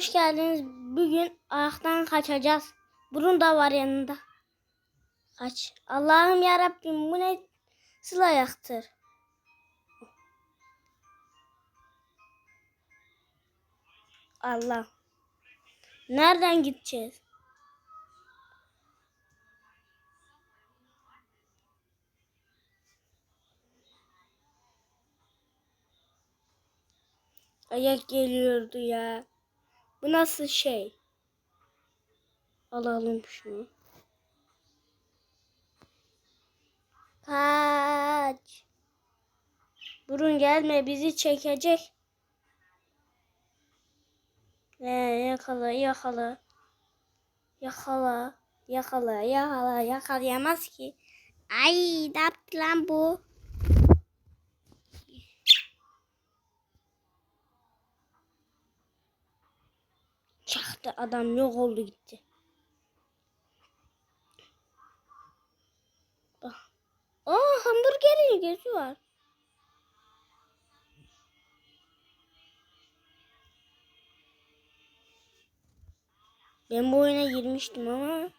hoş geldiniz. Bugün ayaktan kaçacağız. Burun da var yanında. Kaç. Allah'ım ya Rabbim bu ne nasıl ayaktır? Allah. Nereden gideceğiz? Ayak geliyordu ya. Bu nasıl şey? Alalım şunu. Kaç. Burun gelme bizi çekecek. Ee, yakala yakala. Yakala. Yakala yakala yakalayamaz ki. Ay ne yaptı lan bu? Çaktı adam yok oldu gitti. Bak. Aa hamburgerin gözü var. Ben bu oyuna girmiştim ama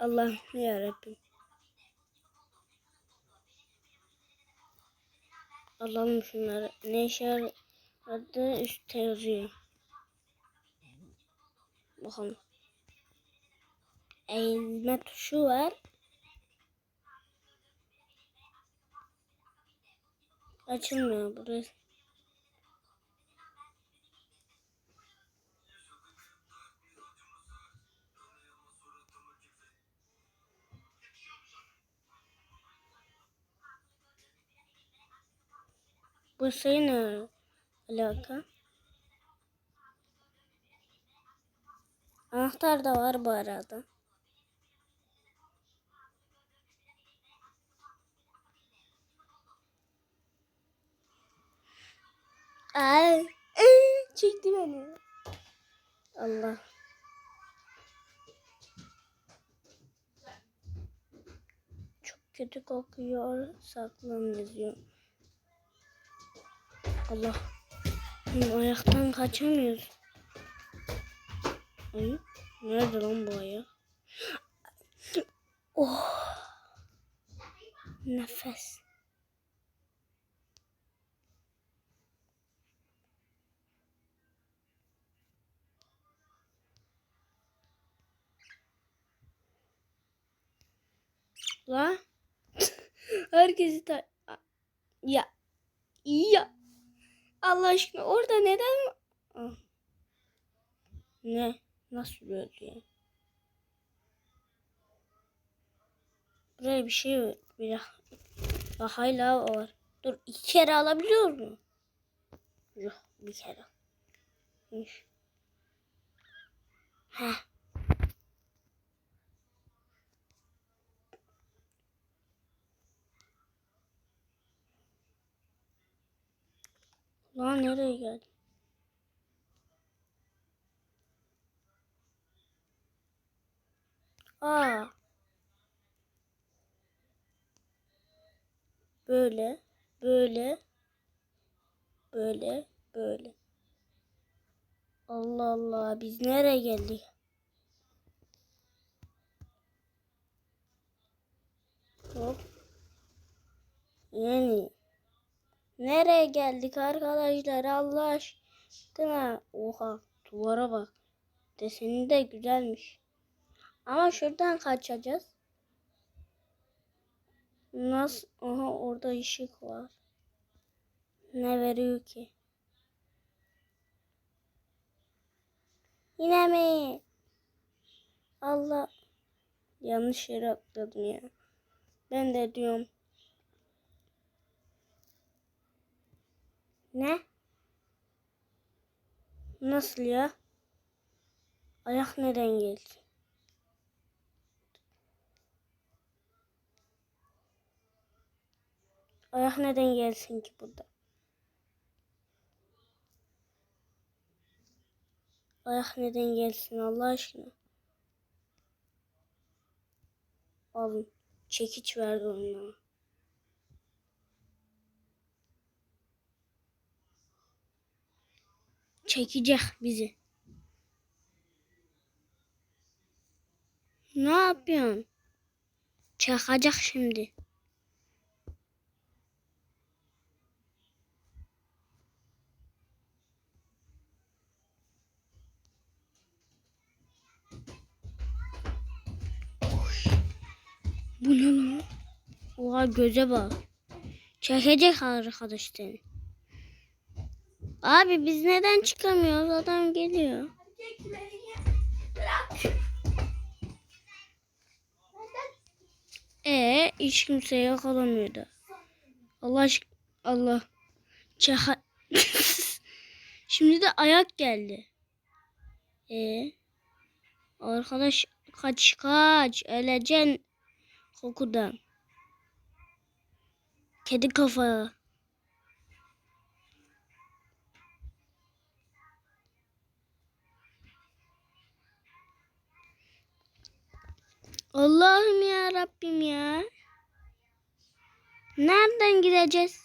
Allah ya Rabbim. Alalım şunları. Ne işe Adı üstte yazıyor. Bakalım. Eğilme tuşu var. Açılmıyor burası. Bu şey ne alaka? Anahtar da var bu arada. Ay, çekti beni. Allah. Çok kötü kokuyor. Saklan yazıyor. Allah. Hı, ayaktan kaçamıyoruz. Ay, nerede lan bu ayak? Oh. Nefes. La. Herkesi ta... Ya. Ya. Allah aşkına orada neden... Ah. Ne? Nasıl öldü ya? Buraya bir şey var. Bir Bak hala var. Dur iki kere alabiliyor mu? Yok bir kere. Heh. Lan nereye geldi? Aa. Böyle, böyle, böyle, böyle. Allah Allah, biz nereye geldik? Hop. Yani nereye geldik arkadaşlar Allah aşkına? Oha, duvara bak. Deseni de güzelmiş. Ama şuradan kaçacağız. Nasıl? Aha orada ışık var. Ne veriyor ki? Yine mi? Allah. Yanlış yere atladım ya. Ben de diyorum. Ne? Nasıl ya? Ayak neden geldi? Ayak neden gelsin ki burada? Ayak neden gelsin Allah aşkına? Alın. Çekiç verdi onlara. Çekecek bizi. Ne yapıyorsun? Çakacak şimdi. Bu ne lan? Oha göze bak. Çekecek arkadaş. Abi biz neden çıkamıyoruz? Adam geliyor. E hiç kimse yakalamıyordu. Allah aşk Allah. Çaka... Şimdi de ayak geldi. E arkadaş kaç kaç öleceksin kokudan. Kedi kafa. Allah'ım ya Rabbim ya. Nereden gideceğiz?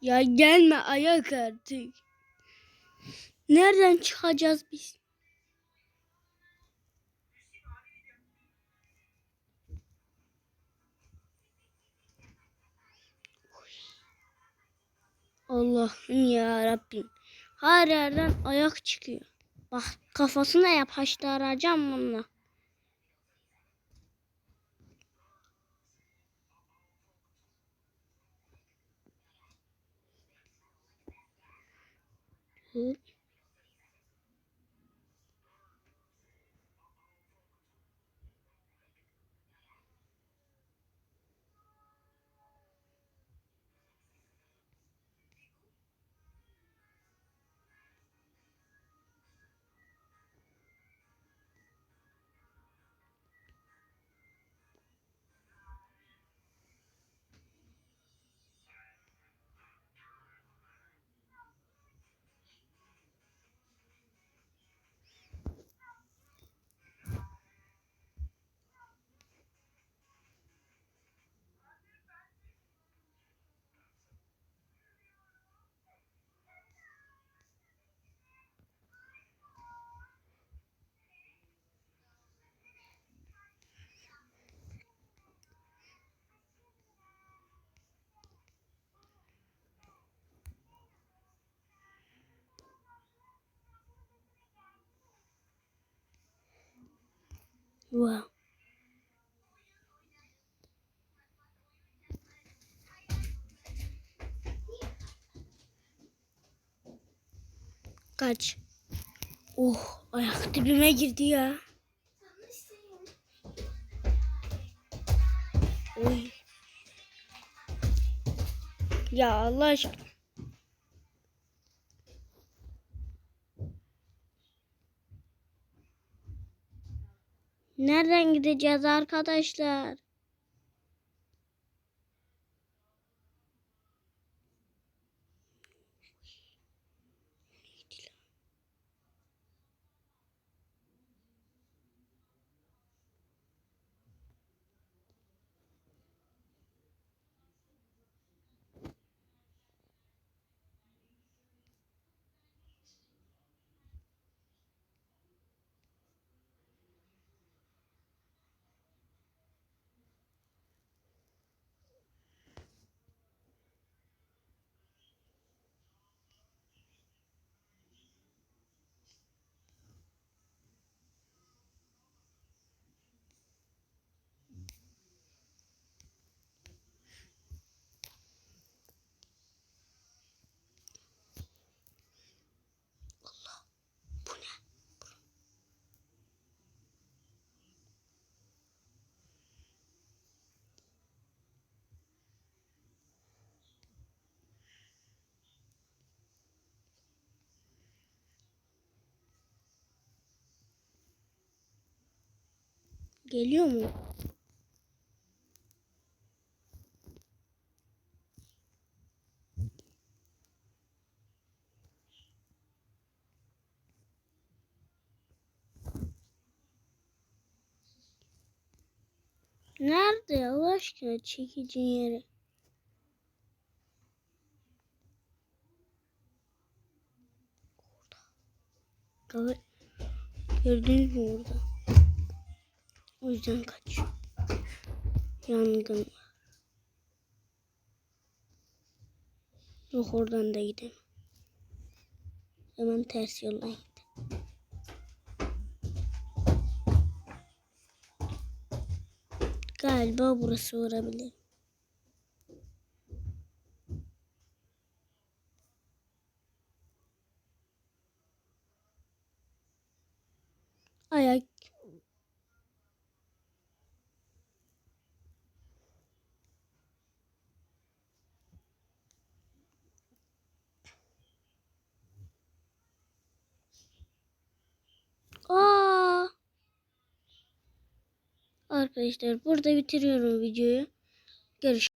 Ya gelme ayak artık. Nereden çıkacağız biz? Allah'ım ya Rabbim. Her yerden ayak çıkıyor. Bak kafasına yapıştıracağım bununla. Hı. Wow. Kaç. Oh ayak dibime girdi ya. Oy. Ya Allah aşkına. Nereden gideceğiz arkadaşlar? Geliyor mu? Nerede Allah aşkına çekeceğin yeri? Orada. Gördünüz mü orada? O yüzden kaçıyor. Yangın var. Yok oradan da gidelim. Hemen ters yoldan gidelim. Galiba burası olabilir. Ayak. Aa! Arkadaşlar burada bitiriyorum videoyu. Görüşürüz.